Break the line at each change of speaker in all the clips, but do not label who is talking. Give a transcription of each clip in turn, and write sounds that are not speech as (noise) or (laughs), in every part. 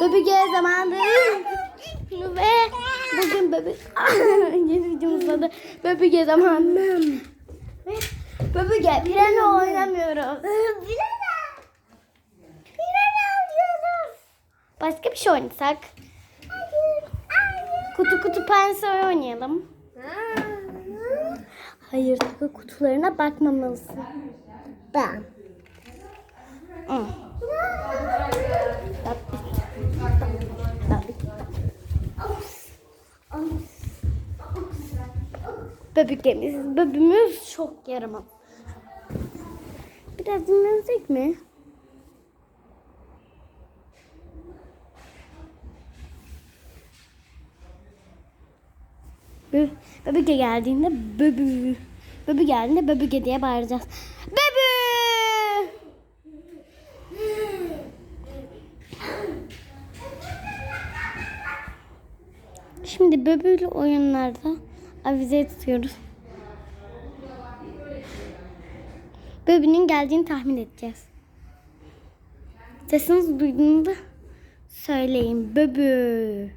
Bebege zamanı. Ve bugün bebek (laughs) yeni videomuzun adı Bebege zamanı. Ve Bebege pirana oynamıyoruz.
Pirana. Pirana alıyoruz.
Başka bir şey oynasak.
Hayır. Hayır.
Kutu kutu pense oynayalım. Hayır takı kutularına bakmamalısın.
Ben.
Hı. Bebekimiz, bebimiz çok yaramaz. Biraz dinlensek mi? Be Bebeke geldiğinde bebü. Bebü geldiğinde bebeke diye bağıracağız. Bebü! Şimdi bebüyle oyunlarda avize tutuyoruz. Bebünün geldiğini tahmin edeceğiz. Sesinizi duyduğunda söyleyin. Böbü.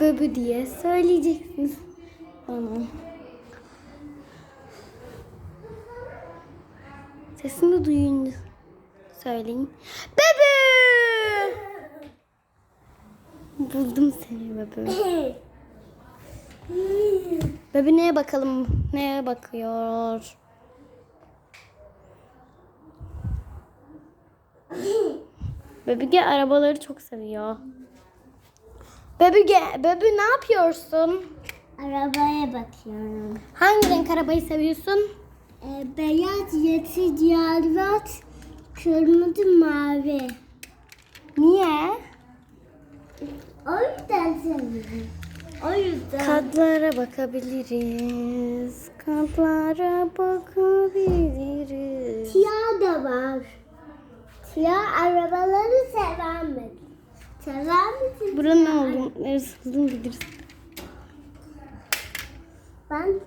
Böbü diye söyleyeceksiniz. Tamam. Sesini duyunca söyleyin. Böbü. Buldum seni bebe. Bebe neye bakalım? Neye bakıyor? Bebege arabaları çok seviyor. Bebege, bebe ne yapıyorsun?
Arabaya bakıyorum.
Hangi renk arabayı seviyorsun?
Ee, beyaz, yeşil, lacivert, kırmızı, mavi.
Niye?
O yüzden seviyorum. O yüzden.
Katlara bakabiliriz. Katlara bakabiliriz.
Siyah da var. Siyah arabaları seven mi? Sever misin?
Buranın ne olduğunu neresi hızlı gideriz.
Ben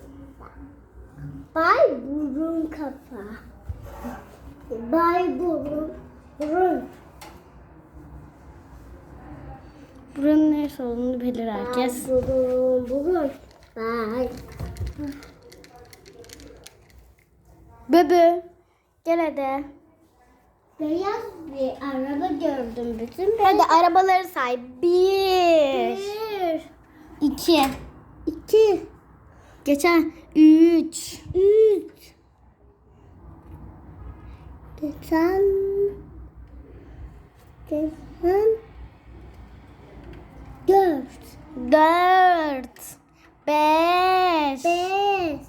Bay Burun Kafa. Bay Burun. Burun.
Buranın neresi olduğunu bilir herkes.
Bay Burun. Burun. Bay.
Bebe. Gel hadi.
Beyaz bir araba gördüm bütün.
Hadi arabaları say. Bir.
Bir.
iki,
iki,
Geçen. Üç.
Üç. Geçen. Geçen. Dört.
Beş.
Beş.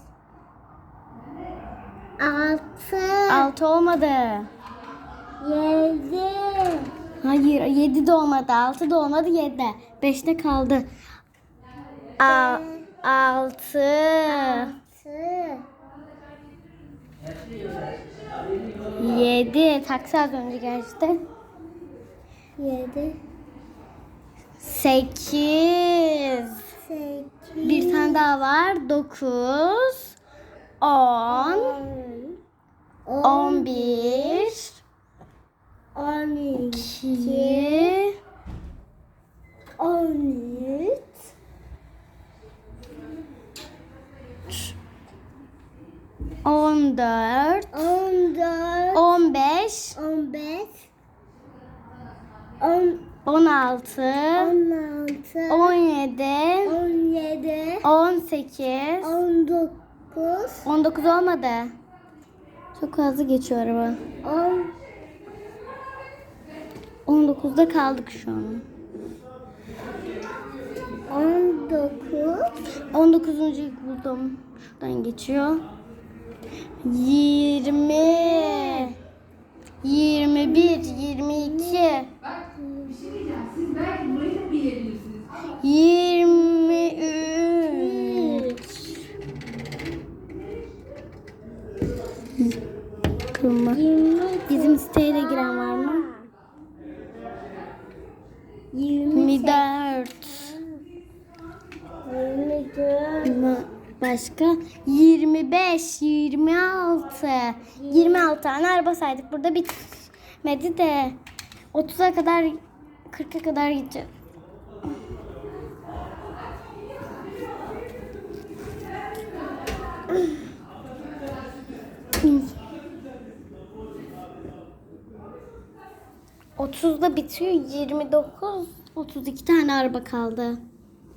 Altı.
Altı olmadı.
Yedi.
Hayır yedi de olmadı. Altı da olmadı. Yedi. Beşte kaldı. A altı.
Altı.
Yedi. Taksi az önce geçti.
Yedi.
Sekiz.
Sekiz.
Bir tane daha var. Dokuz. On.
On.
On bir.
On iki.
iki,
On üç.
On dört.
On dört.
On beş.
On beş. On,
On altı.
on altı.
On yedi.
On yedi.
On sekiz.
On dokuz.
On dokuz olmadı. Çok hızlı geçiyor araba.
On,
On dokuzda kaldık şu an.
on dokuz.
On dokuzuncuyu buldum. Şuradan geçiyor. Yirmi. Yirmi bir. Yirmi üç. Kırma. Bizim siteye de giren var mı? Yirmi dört.
Yirmi dört.
Başka? 25, 26. 26 tane araba saydık. Burada bitmedi de. 30'a kadar 40'a kadar gideceğiz. Otuzda bitiyor. 29, 32 tane araba kaldı.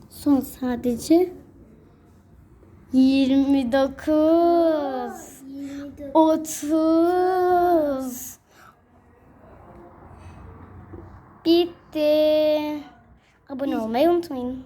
Son sadece 29,
24.
30. Bitti. Abone olmayı unutmayın.